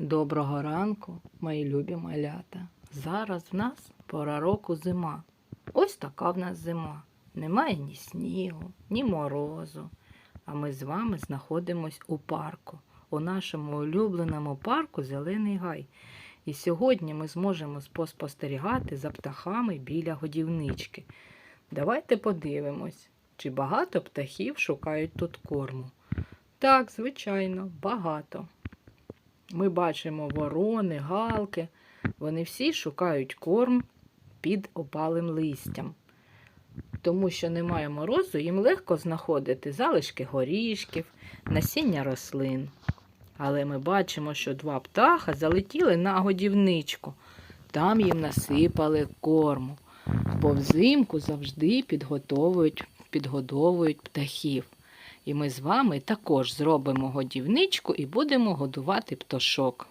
Доброго ранку, мої любі малята. Зараз в нас пора року зима. Ось така в нас зима. Немає ні снігу, ні морозу. А ми з вами знаходимось у парку, у нашому улюбленому парку Зелений Гай. І сьогодні ми зможемо поспостерігати за птахами біля годівнички. Давайте подивимось, чи багато птахів шукають тут корму. Так, звичайно, багато. Ми бачимо ворони, галки. Вони всі шукають корм під опалим листям. Тому що немає морозу, їм легко знаходити залишки горішків, насіння рослин. Але ми бачимо, що два птаха залетіли на годівничку. Там їм насипали корму, бо взимку завжди підготовують, підгодовують птахів. І ми з вами також зробимо годівничку і будемо годувати пташок.